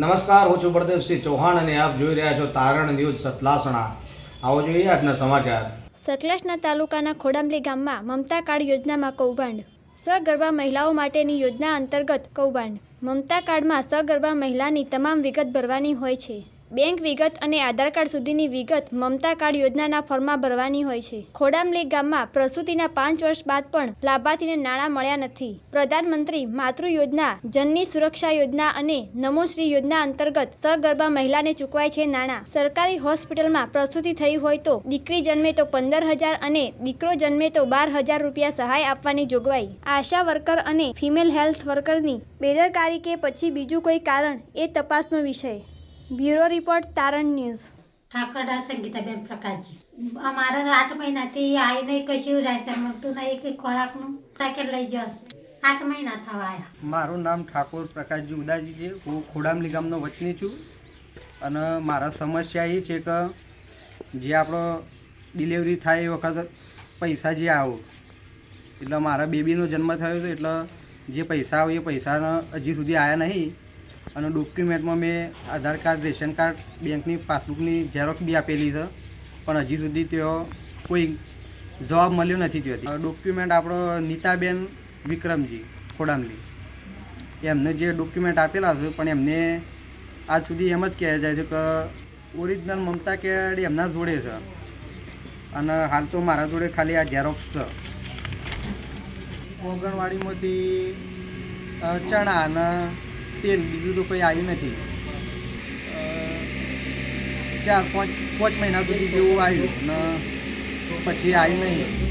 નમસ્કાર, હું છું પ્રદીપસિંહ ચૌહાણ અને આપ જોઈ રહ્યા છો તારણ ન્યૂઝ સતલાસણા. આવો જોઈએ આજના સમાચાર. સતલાસણા તાલુકાના ખોડામલી ગામમાં મમતા કાર્ડ યોજનામાં કૌભાંડ. સગર્ભા મહિલાઓ માટેની યોજના અંતર્ગત કૌભાંડ. મમતા કાર્ડમાં સગર્ભા મહિલાની તમામ વિગત ભરવાની હોય છે. બેંક વિગત અને આધાર કાર્ડ સુધીની વિગત મમતા કાર્ડ યોજનાના ફોર્મમાં ભરવાની હોય છે. ખોડામલી ગામમાં પ્રસૂતિના પાંચ વર્ષ બાદ પણ લાભાર્થીને નાણાં મળ્યા નથી. પ્રધાનમંત્રી માતૃ યોજના, જનની સુરક્ષા યોજના અને નમોશ્રી યોજના અંતર્ગત સગર્ભા મહિલાને ચૂકવાય છે નાણાં. સરકારી હોસ્પિટલમાં પ્રસૂતિ થઈ હોય તો દીકરી જન્મે તો પંદર હજાર અને દીકરો જન્મે તો બાર હજાર રૂપિયા સહાય આપવાની જોગવાઈ. આશા વર્કર અને ફિમેલ હેલ્થ વર્કરની બેદરકારી કે પછી બીજું કોઈ કારણ એ તપાસનો વિષય. બ્યુરો રિપોર્ટ તારણ ન્યૂઝ. ઠાકરડા સંગીતાબેન પ્રકાશજી. અમારે આઠ મહિનાથી આવી નહીં કશું રાશન મળતું નહીં કે ખોરાકનું પેકેટ લઈ જશે. આઠ મહિના થવા આવ્યા મારું નામ ઠાકોર પ્રકાશજી ઉદાજી છે. હું ખોડામલી ગામનો વતની છું. અને મારા સમસ્યા એ છે કે જે આપણો ડિલિવરી થાય એ વખત પૈસા જે આવો. એટલે મારા બેબીનો જન્મ થયો હતો એટલે જે પૈસા આવે એ પૈસા હજી સુધી આવ્યા નહીં. અને ડોક્યુમેન્ટમાં મેં આધાર કાર્ડ, રેશન કાર્ડ, બેંકની પાસબુકની ઝેરોક્ષ બી આપેલી છે. પણ હજી સુધી તેઓ કોઈ જવાબ મળ્યો નથી ત્યાંથી. ડોક્યુમેન્ટ આપણો નીતાબેન વિક્રમજી, ખોડામલી. એમને જે ડોક્યુમેન્ટ આપેલા છે, પણ એમને આજ સુધી એમ જ કહે જાય છે કે ઓરિજિનલ મમતા કાર્ડ એમના જોડે છે. અને હાલ તો મારા જોડે ખાલી આ ઝેરોક્સ છે. ઓગણવાડીમાંથી ચણા અને તેલ બીજું તો કંઈ આવ્યું નથી. ચાર પાંચ પાંચ મહિના સુધી જેવું આવ્યું, ને, પછી આવ્યું નહીં.